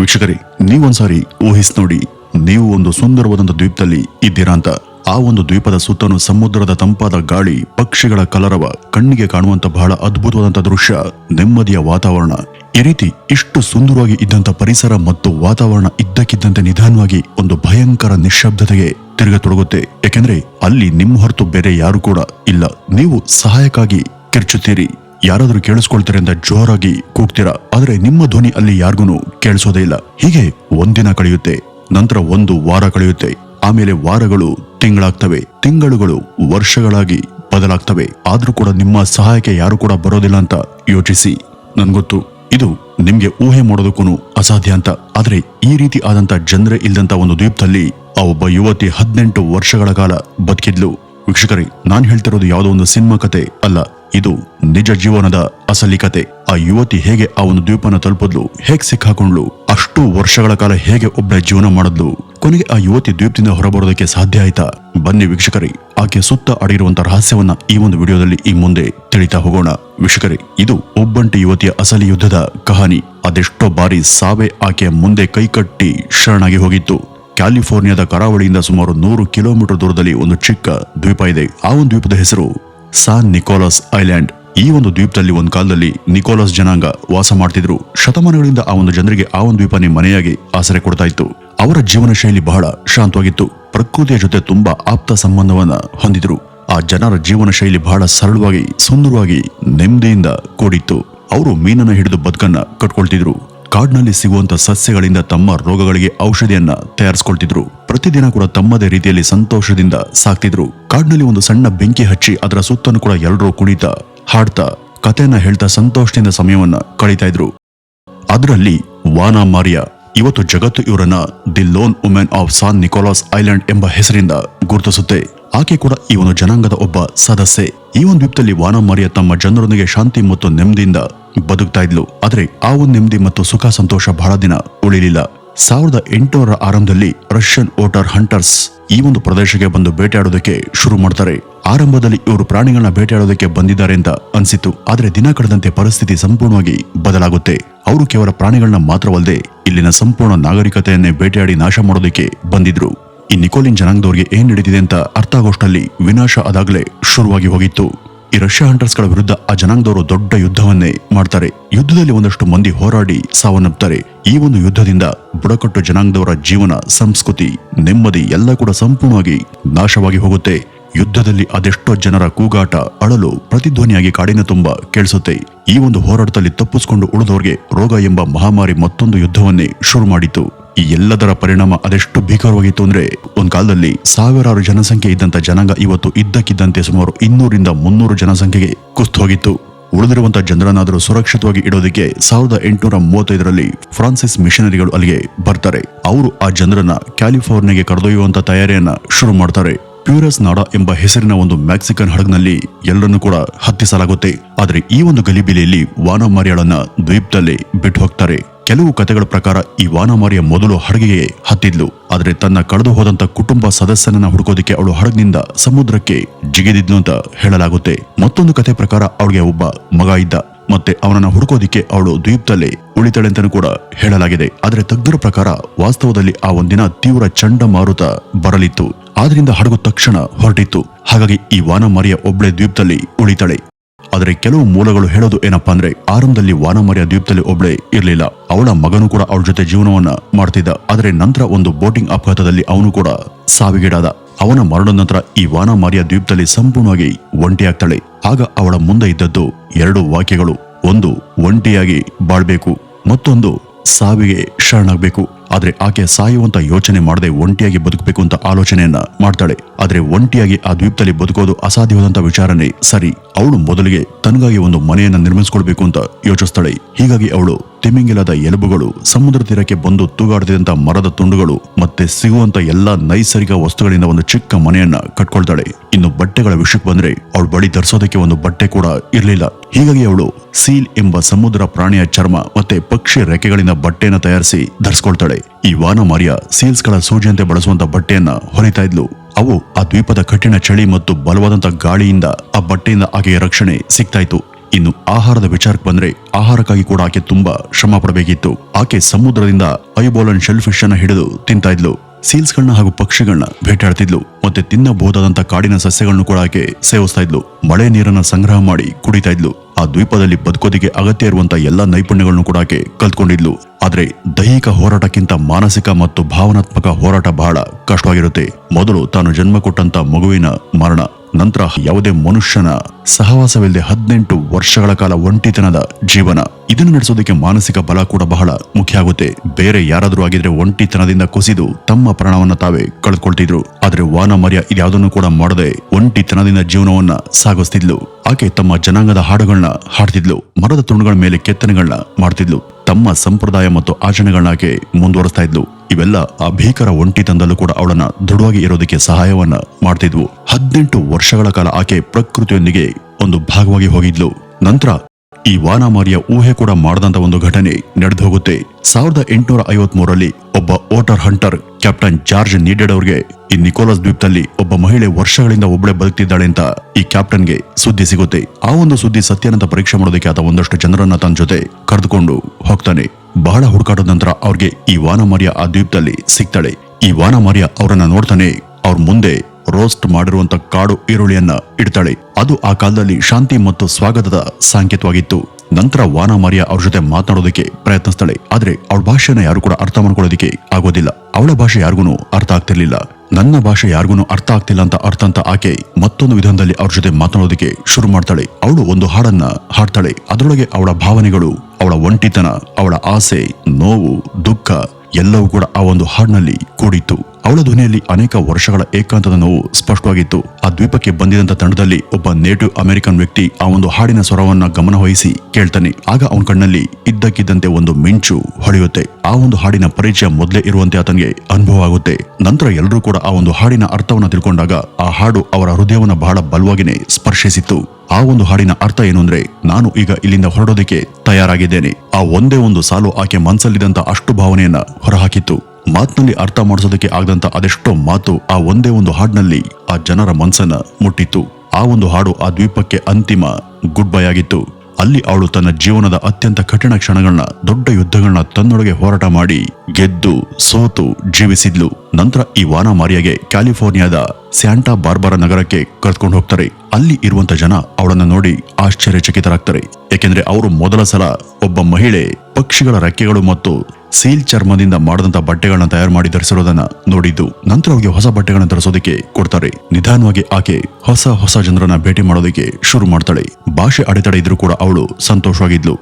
ವೀಕ್ಷಕರೇ, ನೀವೊಂದ್ಸಾರಿ ಊಹಿಸ್ ನೋಡಿ. ನೀವು ಒಂದು ಸುಂದರವಾದಂತ ದ್ವೀಪದಲ್ಲಿ ಇದ್ದೀರಾ ಅಂತ. ಆ ಒಂದು ದ್ವೀಪದ ಸುತ್ತಲೂ ಸಮುದ್ರದ ತಂಪಾದ ಗಾಳಿ, ಪಕ್ಷಿಗಳ ಕಲರವ, ಕಣ್ಣಿಗೆ ಕಾಣುವಂತ ಬಹಳ ಅದ್ಭುತವಾದಂತ ದೃಶ್ಯ, ನೆಮ್ಮದಿಯ ವಾತಾವರಣ. ಈ ರೀತಿ ಇಷ್ಟು ಸುಂದರವಾಗಿ ಇದ್ದಂತ ಪರಿಸರ ಮತ್ತು ವಾತಾವರಣ ಇದ್ದಕ್ಕಿದ್ದಂತೆ ನಿಧಾನವಾಗಿ ಒಂದು ಭಯಂಕರ ನಿಶ್ಶಬ್ದತೆಗೆ ತಿರುಗತೊಡಗುತ್ತೆ ಯಾಕೆಂದ್ರೆ ಅಲ್ಲಿ ನಿಮ್ಮ ಹೊರತು ಬೇರೆ ಯಾರು ಕೂಡ ಇಲ್ಲ. ನೀವು ಸಹಾಯಕ್ಕಾಗಿ ಕಿರ್ಚುತ್ತೀರಿ ಯಾರಾದ್ರೂ ಕೇಳಿಸ್ಕೊಳ್ತಾರೆ ಅಂತ ಜೋರಾಗಿ ಕೂಗ್ತೀರಾ? ಆದರೆ ನಿಮ್ಮ ಧ್ವನಿ ಅಲ್ಲಿ ಯಾರಿಗೂ ಕೇಳಿಸೋದೇ ಇಲ್ಲ. ಹೀಗೆ ಒಂದಿನ ಕಳೆಯುತ್ತೆ. ನಂತರ ಒಂದು ವಾರ ಕಳೆಯುತ್ತೆ. ಆಮೇಲೆ ವಾರಗಳು ತಿಂಗಳಾಗ್ತವೆ. ತಿಂಗಳುಗಳು ವರ್ಷಗಳಾಗಿ ಬದಲಾಗ್ತವೆ. ಆದ್ರೂ ಕೂಡ ನಿಮ್ಮ ಸಹಾಯಕ್ಕೆ ಯಾರು ಕೂಡ ಬರೋದಿಲ್ಲ ಅಂತ ಯೋಚಿಸಿ. ನನ್ಗೊತ್ತು ಇದು ನಿಮ್ಗೆ ಊಹೆ ಮಾಡೋದಕ್ಕೂ ಅಸಾಧ್ಯ ಅಂತ. ಆದ್ರೆ ಈ ರೀತಿ ಆದಂತ ಜನರೇ ಇಲ್ಲದಂತ ಒಂದು ದ್ವೀಪದಲ್ಲಿ ಆ ಒಬ್ಬ ಯುವತಿ ಹದಿನೆಂಟು ವರ್ಷಗಳ ಕಾಲ ಬದುಕಿದ್ಲು. ವೀಕ್ಷಕರೇ, ನಾನ್ ಹೇಳ್ತಿರೋದು ಯಾವುದೋ ಒಂದು ಸಿನಿಮಾ ಕತೆ ಅಲ್ಲ. ಇದು ನಿಜ ಜೀವನದ ಅಸಲಿ ಕತೆ. ಆ ಯುವತಿ ಹೇಗೆ ಆ ಒಂದು ದ್ವೀಪನ ತಲುಪದ್ಲು, ಹೇಗೆ ಸಿಕ್ಕಾಕೊಂಡ್ಲು ಅಷ್ಟು ವರ್ಷಗಳ ಕಾಲ ಹೇಗೆ ಒಬ್ಬಳ ಜೀವನ ಮಾಡಿದ್ಲು. ಕೊನೆಗೆ ಆ ಯುವತಿ ದ್ವೀಪದಿಂದ ಹೊರಬರೋದಕ್ಕೆ ಸಾಧ್ಯ ಆಯ್ತಾ? ಬನ್ನಿ ವೀಕ್ಷಕರೇ, ಆಕೆ ಸುತ್ತ ಅಡಿರುವಂತಹ ರಹಸ್ಯವನ್ನ ಈ ಒಂದು ವಿಡಿಯೋದಲ್ಲಿ ಈ ಮುಂದೆ ತಿಳಿತಾ ಹೋಗೋಣ. ವೀಕ್ಷಕರಿ, ಇದು ಒಬ್ಬಂಟಿ ಯುವತಿಯ ಅಸಲಿ ಯುದ್ಧದ ಕಹಾನಿ. ಅದೆಷ್ಟೋ ಬಾರಿ ಸಾವೆ ಆಕೆಯ ಮುಂದೆ ಕೈಕಟ್ಟಿ ಶರಣಾಗಿ ಹೋಗಿತ್ತು. ಕ್ಯಾಲಿಫೋರ್ನಿಯಾದ ಕರಾವಳಿಯಿಂದ ಸುಮಾರು ನೂರು ಕಿಲೋಮೀಟರ್ ದೂರದಲ್ಲಿ ಒಂದು ಚಿಕ್ಕ ದ್ವೀಪ ಇದೆ. ಆ ಒಂದು ದ್ವೀಪದ ಹೆಸರು ಸಾನ್ ನಿಕೋಲಸ್ ಐಲ್ಯಾಂಡ್ ಈ ಒಂದು ದ್ವೀಪದಲ್ಲಿ ಒಂದು ಕಾಲದಲ್ಲಿ ನಿಕೋಲಸ್ ಜನಾಂಗ ವಾಸ ಮಾಡ್ತಿದ್ರು. ಶತಮಾನಗಳಿಂದ ಆ ಒಂದು ಜನರಿಗೆ ಆ ಒಂದು ದ್ವೀಪನೇ ಮನೆಯಾಗಿ ಆಸರೆ ಕೊಡ್ತಾ ಇತ್ತು. ಅವರ ಜೀವನ ಶೈಲಿ ಬಹಳ ಶಾಂತವಾಗಿತ್ತು. ಪ್ರಕೃತಿಯ ಜೊತೆ ತುಂಬಾ ಆಪ್ತ ಸಂಬಂಧವನ್ನ ಹೊಂದಿದ್ರು. ಆ ಜನರ ಜೀವನ ಶೈಲಿ ಬಹಳ ಸರಳವಾಗಿ, ಸುಂದರವಾಗಿ, ನೆಮ್ಮದಿಯಿಂದ ಕೂಡಿತ್ತು. ಅವರು ಮೀನನ್ನ ಹಿಡಿದು ಬದುಕನ್ನ ಕಟ್ಕೊಳ್ತಿದ್ರು. ಕಾಡಿನಲ್ಲಿ ಸಿಗುವಂತ ಸಸ್ಯಗಳಿಂದ ತಮ್ಮ ರೋಗಗಳಿಗೆ ಔಷಧಿಯನ್ನ ತಯಾರಿಸ್ಕೊಳ್ತಿದ್ರು. ಪ್ರತಿದಿನ ಕೂಡ ತಮ್ಮದೇ ರೀತಿಯಲ್ಲಿ ಸಂತೋಷದಿಂದ ಸಾಕ್ತಿದ್ರು. ಕಾಡಿನಲ್ಲಿ ಒಂದು ಸಣ್ಣ ಬೆಂಕಿ ಹಚ್ಚಿ ಅದರ ಸುತ್ತಲೂ ಕೂಡ ಎಲ್ಲರೂ ಕುಣಿತ, ಹಾಡ್ತಾ, ಕಥೆಯನ್ನ ಹೇಳ್ತಾ ಸಂತೋಷದಿಂದ ಸಮಯವನ್ನ ಕಳೀತಾ ಇದ್ರು. ಅದರಲ್ಲಿ ವಾನಾ ಮಾರಿಯಾ, ಇವತ್ತು ಜಗತ್ತು ಇವರನ್ನ the lone women of San Nicolas Island ಎಂಬ ಹೆಸರಿಂದ ಗುರುತಿಸುತ್ತೆ. ಆಕೆ ಕೂಡ ಈ ಒಂದು ಜನಾಂಗದ ಒಬ್ಬ ಸದಸ್ಯೆ. ಈ ಒಂದು ದ್ವೀಪದಲ್ಲಿ ವಾನಾ ಮಾರಿಯಾ ತಮ್ಮ ಜನರೊಂದಿಗೆ ಶಾಂತಿ ಮತ್ತು ನೆಮ್ಮದಿಯಿಂದ ಬದುಕ್ತಾ ಇದ್ಲು. ಆದರೆ ಆ ಒಂದು ನೆಮ್ಮದಿ ಮತ್ತು ಸುಖ ಸಂತೋಷ ಬಹಳ ದಿನ ಉಳಿಲಿಲ್ಲ. ಸಾವಿರದ ಎಂಟುನೂರ ಆರಂಭದಲ್ಲಿ ರಷ್ಯನ್ ವೋಟರ್ ಹಂಟರ್ಸ್ ಈ ಒಂದು ಪ್ರದೇಶಕ್ಕೆ ಬಂದು ಬೇಟೆಯಾಡೋದಕ್ಕೆ ಶುರು ಮಾಡ್ತಾರೆ. ಆರಂಭದಲ್ಲಿ ಇವರು ಪ್ರಾಣಿಗಳನ್ನ ಬೇಟೆಯಾಡೋದಕ್ಕೆ ಬಂದಿದ್ದಾರೆ ಅಂತ ಅನ್ಸಿತ್ತು. ಆದರೆ ದಿನ ಕಳೆದಂತೆ ಪರಿಸ್ಥಿತಿ ಸಂಪೂರ್ಣವಾಗಿ ಬದಲಾಗುತ್ತೆ. ಅವರು ಕೇವಲ ಪ್ರಾಣಿಗಳನ್ನ ಮಾತ್ರವಲ್ಲದೆ ಇಲ್ಲಿನ ಸಂಪೂರ್ಣ ನಾಗರಿಕತೆಯನ್ನೇ ಬೇಟೆಯಾಡಿ ನಾಶ ಮಾಡೋದಕ್ಕೆ ಬಂದಿದ್ರು. ಈ ನಿಕೋಲಿನ್ ಜನಾಂಗದವರಿಗೆ ಏನ್ ನಡೀತಿದೆ ಅಂತ ಅರ್ಥ ಆಗೋಷ್ಟರಲ್ಲಿ ವಿನಾಶ ಅದಾಗಲೇ ಶುರುವಾಗಿ ಹೋಗಿತ್ತು. ಈ ರಷ್ಯಾ ಹಂಟರ್ಸ್ಗಳ ವಿರುದ್ಧ ಆ ಜನಾಂಗದವರು ದೊಡ್ಡ ಯುದ್ಧವನ್ನೇ ಮಾಡ್ತಾರೆ. ಯುದ್ಧದಲ್ಲಿ ಒಂದಷ್ಟು ಮಂದಿ ಹೋರಾಡಿ ಸಾವನ್ನಪ್ತಾರೆ. ಈ ಒಂದು ಯುದ್ಧದಿಂದ ಬುಡಕಟ್ಟು ಜನಾಂಗದವರ ಜೀವನ, ಸಂಸ್ಕೃತಿ, ನೆಮ್ಮದಿ ಎಲ್ಲ ಕೂಡ ಸಂಪೂರ್ಣವಾಗಿ ನಾಶವಾಗಿ ಹೋಗುತ್ತೆ. ಯುದ್ಧದಲ್ಲಿ ಅದೆಷ್ಟೋ ಜನರ ಕೂಗಾಟ ಅಳಲು ಪ್ರತಿಧ್ವನಿಯಾಗಿ ಕಾಡಿನ ತುಂಬ ಕೇಳಿಸುತ್ತೆ. ಈ ಒಂದು ಹೋರಾಟದಲ್ಲಿ ತಪ್ಪಿಸಿಕೊಂಡು ಉಳಿದವರಿಗೆ ರೋಗ ಎಂಬ ಮಹಾಮಾರಿ ಮತ್ತೊಂದು ಯುದ್ಧವನ್ನೇ ಶುರು ಮಾಡಿತು. ಈ ಎಲ್ಲದರ ಪರಿಣಾಮ ಅದೆಷ್ಟು ಭೀಕರವಾಗಿತ್ತು ಅಂದ್ರೆ ಒಂದ್ ಕಾಲದಲ್ಲಿ ಸಾವಿರಾರು ಜನಸಂಖ್ಯೆ ಇದ್ದಂತ ಜನಾಂಗ ಇವತ್ತು ಇದ್ದಕ್ಕಿದ್ದಂತೆ ಸುಮಾರು ಇನ್ನೂರಿಂದ ಮುನ್ನೂರು ಜನಸಂಖ್ಯೆಗೆ ಕುಸ್ತು ಹೋಗಿತ್ತು. ಉಳಿದಿರುವಂತ ಜನರನ್ನಾದರೂ ಸುರಕ್ಷಿತವಾಗಿ ಇಡೋದಕ್ಕೆ ಸಾವಿರದ ಎಂಟುನೂರ ಮೂವತ್ತೈದರಲ್ಲಿ ಫ್ರಾನ್ಸಿಸ್ ಮಿಷನರಿಗಳು ಅಲ್ಲಿಗೆ ಬರ್ತಾರೆ. ಅವರು ಆ ಜನರನ್ನ ಕ್ಯಾಲಿಫೋರ್ನಿಯಾಗೆ ಕರೆದೊಯ್ಯುವಂತ ತಯಾರಿಯನ್ನ ಶುರು ಮಾಡ್ತಾರೆ. ಪ್ಯೂರಸ್ ನಾಡ ಎಂಬ ಹೆಸರಿನ ಒಂದು ಮ್ಯಾಕ್ಸಿಕನ್ ಹಡಗ್ನಲ್ಲಿ ಎಲ್ಲರನ್ನೂ ಕೂಡ ಹತ್ತಿಸಲಾಗುತ್ತೆ. ಆದರೆ ಈ ಒಂದು ಗಲಿಬಿಲಿಯಲ್ಲಿ ವಾನಮಾರಿಯಾಳನ್ನ ದ್ವೀಪದಲ್ಲಿ ಬಿಟ್ಟು ಹೋಗ್ತಾರೆ. ಕೆಲವು ಕಥೆಗಳ ಪ್ರಕಾರ ಈ ವಾನಮಾರಿಯ ಮೊದಲು ಹಡಗಿಗೆ ಹತ್ತಿದ್ಲು. ಆದರೆ ತನ್ನ ಕಳೆದು ಹೋದಂತ ಕುಟುಂಬ ಸದಸ್ಯನನ್ನ ಹುಡುಕೋದಿಕ್ಕೆ ಅವಳು ಹಡಗಿನಿಂದ ಸಮುದ್ರಕ್ಕೆ ಜಿಗಿದಿದ್ಲು ಅಂತ ಹೇಳಲಾಗುತ್ತೆ. ಮತ್ತೊಂದು ಕಥೆ ಪ್ರಕಾರ ಅವಳಿಗೆ ಒಬ್ಬ ಮಗ ಇದ್ದ. ಮತ್ತೆ ಅವನನ್ನ ಹುಡುಕೋದಿಕ್ಕೆ ಅವಳು ದ್ವೀಪದಲ್ಲಿ ಉಳಿತಾಳೆ ಅಂತಾನೂ ಕೂಡ ಹೇಳಲಾಗಿದೆ. ಆದರೆ ತಜ್ಞರ ಪ್ರಕಾರ ವಾಸ್ತವದಲ್ಲಿ ಆ ಒಂದಿನ ತೀವ್ರ ಚಂಡಮಾರುತ ಬರಲಿತ್ತು. ಆದ್ರಿಂದ ಹಡಗು ತಕ್ಷಣ ಹೊರಟಿತ್ತು. ಹಾಗಾಗಿ ಈ ವಾನಮಾರಿಯ ಒಬ್ಳೆ ದ್ವೀಪದಲ್ಲಿ ಉಳಿತಾಳೆ. ಆದರೆ ಕೆಲವು ಮೂಲಗಳು ಹೇಳೋದು ಏನಪ್ಪಾ ಅಂದ್ರೆ, ಆರಂಭದಲ್ಲಿ ವಾನಮಾರಿಯ ದ್ವೀಪದಲ್ಲಿ ಒಬ್ಳೆ ಇರಲಿಲ್ಲ. ಅವಳ ಮಗನು ಕೂಡ ಅವಳ ಜೊತೆ ಜೀವನವನ್ನ ಮಾಡ್ತಿದ್ದ. ಆದರೆ ನಂತರ ಒಂದು ಬೋಟಿಂಗ್ ಅಪಘಾತದಲ್ಲಿ ಅವನು ಕೂಡ ಸಾವಿಗೀಡಾದ. ಅವನ ಮರಣದ ನಂತರ ಈ ವಾನಮಾರಿಯ ದ್ವೀಪದಲ್ಲಿ ಸಂಪೂರ್ಣವಾಗಿ ಒಂಟಿಯಾಗ್ತಾಳೆ. ಆಗ ಅವಳ ಮುಂದೆ ಇದ್ದದ್ದು ಎರಡು ವಾಕ್ಯಗಳು. ಒಂದು, ಒಂಟಿಯಾಗಿ ಬಾಳ್ಬೇಕು. ಮತ್ತೊಂದು ಸಾವಿಗೆ ಶರಣಾಗಬೇಕು. ಆದರೆ ಆಕೆ ಸಾಯುವಂತ ಯೋಚನೆ ಮಾಡದೆ ಒಂಟಿಯಾಗಿ ಬದುಕಬೇಕು ಅಂತ ಆಲೋಚನೆಯನ್ನ ಮಾಡ್ತಾಳೆ. ಆದರೆ ಒಂಟಿಯಾಗಿ ಆ ದ್ವೀಪದಲ್ಲಿ ಬದುಕೋದು ಅಸಾಧ್ಯವಾದಂತ ವಿಚಾರನೇ. ಸರಿ, ಅವಳು ಮೊದಲಿಗೆ ತನಗಾಗಿ ಒಂದು ಮನೆಯನ್ನ ನಿರ್ಮಿಸ್ಕೊಳ್ಬೇಕು ಅಂತ ಯೋಚಿಸ್ತಾಳೆ. ಹೀಗಾಗಿ ಅವಳು ತಿಮಿಂಗಿಲದ ಎಲುಬುಗಳು, ಸಮುದ್ರ ತೀರಕ್ಕೆ ಬಂದು ತೂಗಾಡ್ತಿದ್ದಂತ ಮರದ ತುಂಡುಗಳು ಮತ್ತೆ ಸಿಗುವಂತ ಎಲ್ಲಾ ನೈಸರ್ಗಿಕ ವಸ್ತುಗಳಿಂದ ಒಂದು ಚಿಕ್ಕ ಮನೆಯನ್ನ ಕಟ್ಕೊಳ್ತಾಳೆ. ಇನ್ನು ಬಟ್ಟೆಗಳ ವಿಷಯಕ್ಕೆ ಬಂದ್ರೆ ಅವಳು ಬಳಿ ಧರಿಸೋದಕ್ಕೆ ಒಂದು ಬಟ್ಟೆ ಕೂಡ ಇರಲಿಲ್ಲ. ಹೀಗಾಗಿ ಅವಳು ಸೀಲ್ ಎಂಬ ಸಮುದ್ರ ಪ್ರಾಣಿಯ ಚರ್ಮ ಮತ್ತೆ ಪಕ್ಷಿ ರೆಕ್ಕೆಗಳಿಂದ ಬಟ್ಟೆಯನ್ನ ತಯಾರಿಸಿ ಧರಿಸ್ಕೊಳ್ತಾಳೆ. ಈ ವಾನಮಾರಿಯ ಸೀಲ್ಸ್ಗಳ ಸೂಜಿಯಂತೆ ಬಳಸುವಂತ ಬಟ್ಟೆಯನ್ನ ಹೊಲಿತಾ ಇದ್ಲು. ಅವು ಆ ದ್ವೀಪದ ಕಠಿಣ ಚಳಿ ಮತ್ತು ಬಲವಾದಂತ ಗಾಳಿಯಿಂದ ಆ ಬಟ್ಟೆಯಿಂದ ಆಕೆಯ ರಕ್ಷಣೆ ಸಿಗ್ತಾ ಇತ್ತು. ಇನ್ನು ಆಹಾರದ ವಿಚಾರಕ್ಕೆ ಬಂದ್ರೆ ಆಹಾರಕ್ಕಾಗಿ ಕೂಡ ಆಕೆ ತುಂಬಾ ಶ್ರಮ ಪಡಬೇಕಿತ್ತು. ಆಕೆ ಸಮುದ್ರದಿಂದ ಐಬೋಲನ್ ಶೆಲ್ ಫಿಶ್ ಅನ್ನ ಹಿಡಿದು ತಿಂತಾ ಇದ್ಲು. ಸೀಲ್ಸ್ಗಳನ್ನ ಹಾಗೂ ಪಕ್ಷಿಗಳನ್ನ ಬೇಟಾಡ್ತಿದ್ಲು. ಮತ್ತೆ ತಿನ್ನಬಹುದಾದಂತ ಕಾಡಿನ ಸಸ್ಯಗಳನ್ನು ಕೂಡ ಆಕೆ ಸೇವಿಸ್ತಾ ಇದ್ಲು. ಮಳೆ ನೀರನ್ನ ಸಂಗ್ರಹ ಮಾಡಿ ಕುಡಿತಾ ಇದ್ಲು. ಆ ದ್ವೀಪದಲ್ಲಿ ಬದುಕೋದಿಗೆ ಅಗತ್ಯ ಇರುವಂತ ಎಲ್ಲಾ ನೈಪುಣ್ಯಗಳನ್ನು ಕೂಡ ಆಕೆ ಕಲ್ತ್ಕೊಂಡಿದ್ಲು. ಆದ್ರೆ ದೈಹಿಕ ಹೋರಾಟಕ್ಕಿಂತ ಮಾನಸಿಕ ಮತ್ತು ಭಾವನಾತ್ಮಕ ಹೋರಾಟ ಬಹಳ ಕಷ್ಟವಾಗಿರುತ್ತೆ. ಮೊದಲು ತಾನು ಜನ್ಮ ಕೊಟ್ಟಂತ ಮಗುವಿನ ಮರಣ. ನಂತರ ಯಾವುದೇ ಮನುಷ್ಯನ ಸಹವಾಸವಿಲ್ಲದೆ ಹದಿನೆಂಟು ವರ್ಷಗಳ ಕಾಲ ಒಂಟಿತನದ ಜೀವನ. ಇದನ್ನು ನಡೆಸೋದಕ್ಕೆ ಮಾನಸಿಕ ಬಲ ಕೂಡ ಬಹಳ ಮುಖ್ಯ ಆಗುತ್ತೆ. ಬೇರೆ ಯಾರಾದರೂ ಆಗಿದ್ರೆ ಒಂಟಿತನದಿಂದ ಕುಸಿದು ತಮ್ಮ ಪ್ರಾಣವನ್ನ ತಾವೇ ಕಳೆದುಕೊಳ್ತಿದ್ರು. ಆದರೆ ವಾನ ಮರ್ಯ ಇದ್ಯಾವುದನ್ನು ಕೂಡ ಮಾಡದೆ ಒಂಟಿತನದಿಂದ ಜೀವನವನ್ನ ಸಾಗಿಸ್ತಿದ್ಲು. ಆಕೆ ತಮ್ಮ ಜನಾಂಗದ ಹಾಡುಗಳನ್ನ ಹಾಡ್ತಿದ್ಲು. ಮರದ ತುಂಡುಗಳ ಮೇಲೆ ಕೆತ್ತನೆಗಳನ್ನ ಮಾಡ್ತಿದ್ಲು. ತಮ್ಮ ಸಂಪ್ರದಾಯ ಮತ್ತು ಆಚರಣೆಗಳನ್ನಾಗೆ ಮುಂದುವರಿಸ್ತಾ ಇದ್ಲು. ಇವೆಲ್ಲ ಆ ಭೀಕರ ಒಂಟಿತನದಲ್ಲೂ ಕೂಡ ಅವಳನ್ನ ದೃಢವಾಗಿ ಇರೋದಕ್ಕೆ ಸಹಾಯವನ್ನ ಮಾಡ್ತಿದ್ವು. ಹದಿನೆಂಟು ವರ್ಷಗಳ ಕಾಲ ಆಕೆ ಪ್ರಕೃತಿಯೊಂದಿಗೆ ಒಂದು ಭಾಗವಾಗಿ ಹೋಗಿದ್ಲು. ನಂತರ ಈ ವಾನಮಾರಿಯ ಊಹೆ ಕೂಡ ಮಾಡದಂತ ಒಂದು ಘಟನೆ ನಡೆದು ಹೋಗುತ್ತೆ. ಸಾವಿರದ ಎಂಟುನೂರ ಐವತ್ ಮೂರರಲ್ಲಿ ಒಬ್ಬ voter hunter, captain George needed ಅವರಿಗೆ ಈ ನಿಕೋಲಸ್ ದ್ವೀಪದಲ್ಲಿ ಒಬ್ಬ ಮಹಿಳೆ ವರ್ಷಗಳಿಂದ ಒಬ್ಬಳೆ ಬದುಕ್ತಿದ್ದಾಳೆ ಅಂತ ಈ ಕ್ಯಾಪ್ಟನ್ಗೆ ಸುದ್ದಿ ಸಿಗುತ್ತೆ. ಆ ಒಂದು ಸುದ್ದಿ ಸತ್ಯನಂತ ಪರೀಕ್ಷೆ ಮಾಡೋದಕ್ಕೆ ಆತ ಒಂದಷ್ಟು ಜನರನ್ನ ತನ್ನ ಜೊತೆ ಕರೆದುಕೊಂಡು ಹೋಗ್ತಾನೆ. ಬಹಳ ಹುಡುಕಾಟದ ನಂತರ ಅವ್ರಿಗೆ ಈ ವಾನಮಾರಿಯ ಆ ದ್ವೀಪದಲ್ಲಿ ಸಿಗ್ತಾಳೆ. ಈ ವಾನಮಾರಿಯ ಅವರನ್ನ ನೋಡ್ತಾನೆ, ಅವ್ರ ಮುಂದೆ ರೋಸ್ಟ್ ಮಾಡಿರುವಂತ ಕಾಡು ಈರುಳ್ಳಿಯನ್ನ ಇಡ್ತಾಳೆ. ಅದು ಆ ಕಾಲದಲ್ಲಿ ಶಾಂತಿ ಮತ್ತು ಸ್ವಾಗತದ ಸಂಕೇತವಾಗಿತ್ತು. ನಂತರ ವಾನಮಾರಿಯ ಅವ್ರ ಜೊತೆ ಮಾತನಾಡೋದಕ್ಕೆ ಪ್ರಯತ್ನಿಸ್ತಾಳೆ ಆದ್ರೆ ಅವಳ ಭಾಷೆನ ಯಾರು ಕೂಡ ಅರ್ಥ ಮಾಡ್ಕೊಳ್ಳೋದಕ್ಕೆ ಆಗೋದಿಲ್ಲ. ಅವಳ ಭಾಷೆ ಯಾರಿಗೂ ಅರ್ಥ ಆಗ್ತಿರ್ಲಿಲ್ಲ. ನನ್ನ ಭಾಷೆ ಯಾರಿಗೂ ಅರ್ಥ ಆಗ್ತಿಲ್ಲ ಅಂತ ಅರ್ಥ ಅಂತ ಆಕೆ ಮತ್ತೊಂದು ವಿಧಾನದಲ್ಲಿ ಅವ್ರ ಜೊತೆ ಮಾತನಾಡೋದಕ್ಕೆ ಶುರು ಮಾಡ್ತಾಳೆ. ಅವಳು ಒಂದು ಹಾಡನ್ನ ಹಾಡ್ತಾಳೆ. ಅದರೊಳಗೆ ಅವಳ ಭಾವನೆಗಳು, ಅವಳ ಒಂಟಿತನ, ಅವಳ ಆಸೆ, ನೋವು, ದುಃಖ ಎಲ್ಲವೂ ಕೂಡ ಆ ಒಂದು ಹಾಡಿನಲ್ಲಿ ಕೂಡಿತ್ತು. ಅವಳ ಧ್ವನಿಯಲ್ಲಿ ಅನೇಕ ವರ್ಷಗಳ ಏಕಾಂತದ ನೋವು ಸ್ಪಷ್ಟವಾಗಿತ್ತು. ಆ ದ್ವೀಪಕ್ಕೆ ಬಂದಿದಂತ ತಂಡದಲ್ಲಿ ಒಬ್ಬ ನೇಟಿವ್ ಅಮೆರಿಕನ್ ವ್ಯಕ್ತಿ ಆ ಒಂದು ಹಾಡಿನ ಸ್ವರವನ್ನ ಗಮನವಹಿಸಿ ಕೇಳ್ತಾನೆ. ಆಗ ಅವನ ಕಣ್ಣಲ್ಲಿ ಇದ್ದಕ್ಕಿದ್ದಂತೆ ಒಂದು ಮಿಂಚು ಹೊಳೆಯುತ್ತೆ. ಆ ಒಂದು ಹಾಡಿನ ಪರಿಚಯ ಮೊದಲೇ ಇರುವಂತೆ ಆತನಿಗೆ ಅನುಭವ ಆಗುತ್ತೆ. ನಂತರ ಎಲ್ಲರೂ ಕೂಡ ಆ ಒಂದು ಹಾಡಿನ ಅರ್ಥವನ್ನ ತಿಳ್ಕೊಂಡಾಗ ಆ ಹಾಡು ಅವರ ಹೃದಯವನ್ನ ಬಹಳ ಬಲವಾಗಿನೇ ಸ್ಪರ್ಶಿಸಿತ್ತು. ಆ ಒಂದು ಹಾಡಿನ ಅರ್ಥ ಏನು ಅಂದ್ರೆ ನಾನು ಈಗ ಇಲ್ಲಿಂದ ಹೊರಡೋದಕ್ಕೆ ತಯಾರಾಗಿದ್ದೇನೆ. ಆ ಒಂದೇ ಒಂದು ಸಾಲು ಆಕೆ ಮನಸ್ಸಲ್ಲಿದ್ದಂತ ಅಷ್ಟು ಭಾವನೆಯನ್ನ ಹೊರಹಾಕಿತ್ತು. ಮಾತಿನಲ್ಲಿ ಅರ್ಥ ಮಾಡಿಸೋದಕ್ಕೆ ಆಗದಂತ ಅದೆಷ್ಟೋ ಮಾತು ಆ ಒಂದೇ ಒಂದು ಹಾಡಿನಲ್ಲಿ ಆ ಜನರ ಮನಸ್ಸನ್ನ ಮುಟ್ಟಿತ್ತು. ಆ ಒಂದು ಹಾಡು ಆ ದ್ವೀಪಕ್ಕೆ ಅಂತಿಮ. ಗುಡ್ ಬೈ ಆಗಿತ್ತು. ಅಲ್ಲಿ ಅವಳು ತನ್ನ ಜೀವನದ ಅತ್ಯಂತ ಕಠಿಣ ಕ್ಷಣಗಳನ್ನ, ದೊಡ್ಡ ಯುದ್ಧಗಳನ್ನ ತನ್ನೊಳಗೆ ಹೋರಾಟ ಮಾಡಿ, ಗೆದ್ದು, ಸೋತು, ಜೀವಿಸಿದ್ಲು. ನಂತರ ಈ ವಾನಮಾರಿಯಾಗೆ ಕ್ಯಾಲಿಫೋರ್ನಿಯಾದ ಸ್ಯಾಂಟಾ ಬಾರ್ಬರ ನಗರಕ್ಕೆ ಕರೆದುಕೊಂಡು ಹೋಗ್ತಾರೆ. ಅಲ್ಲಿ ಇರುವಂತ ಜನ ಅವಳನ್ನ ನೋಡಿ ಆಶ್ಚರ್ಯಚಕಿತರಾಗ್ತಾರೆ. ಯಾಕೆಂದ್ರೆ ಅವರು ಮೊದಲ ಸಲ ಒಬ್ಬ ಮಹಿಳೆ ಪಕ್ಷಿಗಳ ರೆಕ್ಕೆಗಳು ಮತ್ತು ಸೀಲ್ ಚರ್ಮದಿಂದ ಮಾಡಿದಂತ ಬಟ್ಟೆಗಳನ್ನ ತಯಾರು ಮಾಡಿ ಧರಿಸಿರೋದನ್ನ ನೋಡಿದ್ದು ನಂತರ ಅವರಿಗೆ ಹೊಸ ಬಟ್ಟೆಗಳನ್ನ ಧರಿಸೋದಕ್ಕೆ ಕೊಡ್ತಾರೆ. ನಿಧಾನವಾಗಿ ಆಕೆ ಹೊಸ ಹೊಸ ಜನರನ್ನ ಭೇಟಿ ಮಾಡೋದಕ್ಕೆ ಶುರು ಮಾಡ್ತಾಳೆ. ಭಾಷೆ ಅಡೆತಡೆ ಇದ್ರೂ ಕೂಡ ಅವಳು ಸಂತೋಷವಾಗಿದ್ಲು.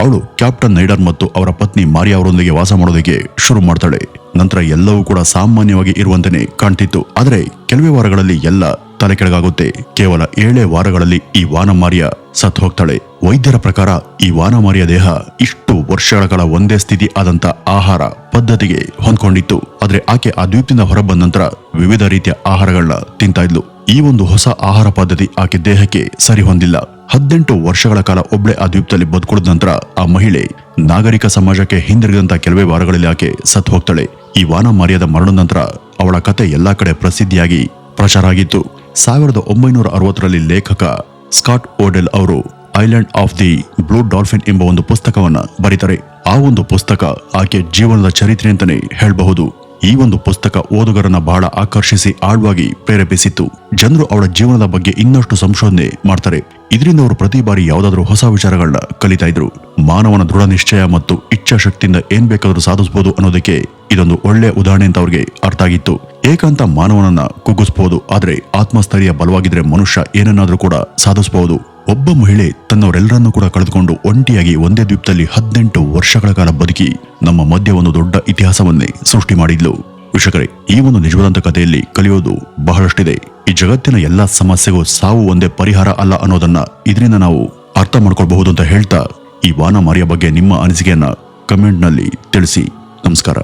ಅವಳು ಕ್ಯಾಪ್ಟನ್ ನೈಡರ್ ಮತ್ತು ಅವರ ಪತ್ನಿ ಮಾರಿಯಾ ಅವರೊಂದಿಗೆ ವಾಸ ಮಾಡೋದಕ್ಕೆ ಶುರು ಮಾಡ್ತಾಳೆ. ನಂತರ ಎಲ್ಲವೂ ಕೂಡ ಸಾಮಾನ್ಯವಾಗಿ ಇರುವಂತೆಯೇ ಕಾಣ್ತಿತ್ತು. ಆದರೆ ಕೆಲವೇ ವಾರಗಳಲ್ಲಿ ಎಲ್ಲ ತಲೆ ಕೆಳಗಾಗುತ್ತೆ ಕೇವಲ ಏಳೇ ವಾರಗಳಲ್ಲಿ ಈ ವಾನಮಾರಿಯ ಸತ್ ಹೋಗ್ತಾಳೆ. ವೈದ್ಯರ ಪ್ರಕಾರ ಈ ವಾನಮಾರಿಯ ದೇಹ ಇಷ್ಟು ವರ್ಷಗಳ ಕಾಲ ಒಂದೇ ಸ್ಥಿತಿ ಆದಂತ ಆಹಾರ ಪದ್ಧತಿಗೆ ಹೊಂದ್ಕೊಂಡಿತ್ತು. ಆದ್ರೆ ಆಕೆ ಆ ದ್ವೀಪದಿಂದ ಹೊರಬಂದ ನಂತರ ವಿವಿಧ ರೀತಿಯ ಆಹಾರಗಳನ್ನ ತಿಂತಾ ಇದ್ಲು. ಈ ಒಂದು ಹೊಸ ಆಹಾರ ಪದ್ಧತಿ ಆಕೆ ದೇಹಕ್ಕೆ ಸರಿ ಹೊಂದಿಲ್ಲ. ಹದಿನೆಂಟು ವರ್ಷಗಳ ಕಾಲ ಒಬ್ಳೆ ಆ ದ್ವೀಪದಲ್ಲಿ ಬದುಕುಳಿದ ನಂತರ ಆ ಮಹಿಳೆ ನಾಗರಿಕ ಸಮಾಜಕ್ಕೆ ಹಿಂದಿರುಗಿದಂತ ಕೆಲವೇ ವಾರಗಳಲ್ಲಿ ಆಕೆ ಸತ್ ಹೋಗ್ತಾಳೆ. ಈ ವಾನ ಮಾರಿಯದ ಮರಣದ ನಂತರ ಅವಳ ಕತೆ ಎಲ್ಲಾ ಕಡೆ ಪ್ರಸಿದ್ಧಿಯಾಗಿ ಪ್ರಚಾರ ಆಗಿತ್ತು. ಸಾವಿರದ ಒಂಬೈನೂರ ಅರವತ್ತರಲ್ಲಿ ಲೇಖಕ ಸ್ಕಾಟ್ ಓಡೆಲ್ ಅವರು Island of the Blue Dolphin ಎಂಬ ಒಂದು ಪುಸ್ತಕವನ್ನು ಬರೀತಾರೆ. ಆ ಒಂದು ಪುಸ್ತಕ ಆಕೆ ಜೀವನದ ಚರಿತ್ರೆ ಅಂತಾನೆ ಹೇಳಬಹುದು. ಈ ಒಂದು ಪುಸ್ತಕ ಓದುಗರನ್ನ ಬಹಳ ಆಕರ್ಷಿಸಿ, ಆಳ್ವಾಗಿ ಪ್ರೇರೇಪಿಸಿತ್ತು. ಜನರು ಅವಳ ಜೀವನದ ಬಗ್ಗೆ ಇನ್ನಷ್ಟು ಸಂಶೋಧನೆ ಮಾಡ್ತಾರೆ. ಇದರಿಂದ ಅವರು ಪ್ರತಿ ಬಾರಿ ಯಾವುದಾದ್ರೂ ಹೊಸ ವಿಚಾರಗಳನ್ನ ಕಲಿತಾ ಇದ್ರು. ಮಾನವನ ದೃಢ ನಿಶ್ಚಯ ಮತ್ತು ಇಚ್ಛಾಶಕ್ತಿಯಿಂದ ಏನ್ ಬೇಕಾದರೂ ಸಾಧಿಸಬಹುದು ಅನ್ನೋದಕ್ಕೆ ಇದೊಂದು ಒಳ್ಳೆಯ ಉದಾಹರಣೆ ಅಂತ ಅವ್ರಿಗೆ ಅರ್ಥ ಆಗಿತ್ತು. ಏಕಾಂತ ಮಾನವನನ್ನ ಕುಗ್ಗಿಸಬಹುದು ಆದ್ರೆ ಆತ್ಮಸ್ಥೈರ್ಯ ಬಲವಾಗಿದ್ರೆ ಮನುಷ್ಯ ಏನನ್ನಾದ್ರೂ ಕೂಡ ಸಾಧಿಸಬಹುದು ಒಬ್ಬ ಮಹಿಳೆ ತನ್ನವರೆಲ್ಲರನ್ನೂ ಕೂಡ ಕಳೆದುಕೊಂಡು ಒಂಟಿಯಾಗಿ ಒಂದೇ ದ್ವೀಪದಲ್ಲಿ ಹದಿನೆಂಟು ವರ್ಷಗಳ ಕಾಲ ಬದುಕಿ ನಮ್ಮ ಮಧ್ಯೆ ಒಂದು ದೊಡ್ಡ ಇತಿಹಾಸವನ್ನೇ ಸೃಷ್ಟಿ ಮಾಡಿದ್ಲು. ವೀಕ್ಷಕರೇ, ಈ ಒಂದು ನಿಜವಾದಂತ ಕಥೆಯಲ್ಲಿ ಕಲಿಯೋದು ಬಹಳಷ್ಟಿದೆ. ಈ ಜಗತ್ತಿನ ಎಲ್ಲಾ ಸಮಸ್ಯೆಗೂ ಸಾವು ಒಂದೇ ಪರಿಹಾರ ಅಲ್ಲ ಅನ್ನೋದನ್ನ ಇದರಿಂದ ನಾವು ಅರ್ಥ ಮಾಡ್ಕೊಳ್ಬಹುದು ಅಂತ ಹೇಳ್ತಾ ಈ ವಾನಮಾರಿಯ ಬಗ್ಗೆ ನಿಮ್ಮ ಅನಿಸಿಕೆಯನ್ನ ಕಮೆಂಟ್ನಲ್ಲಿ ತಿಳಿಸಿ. ನಮಸ್ಕಾರ.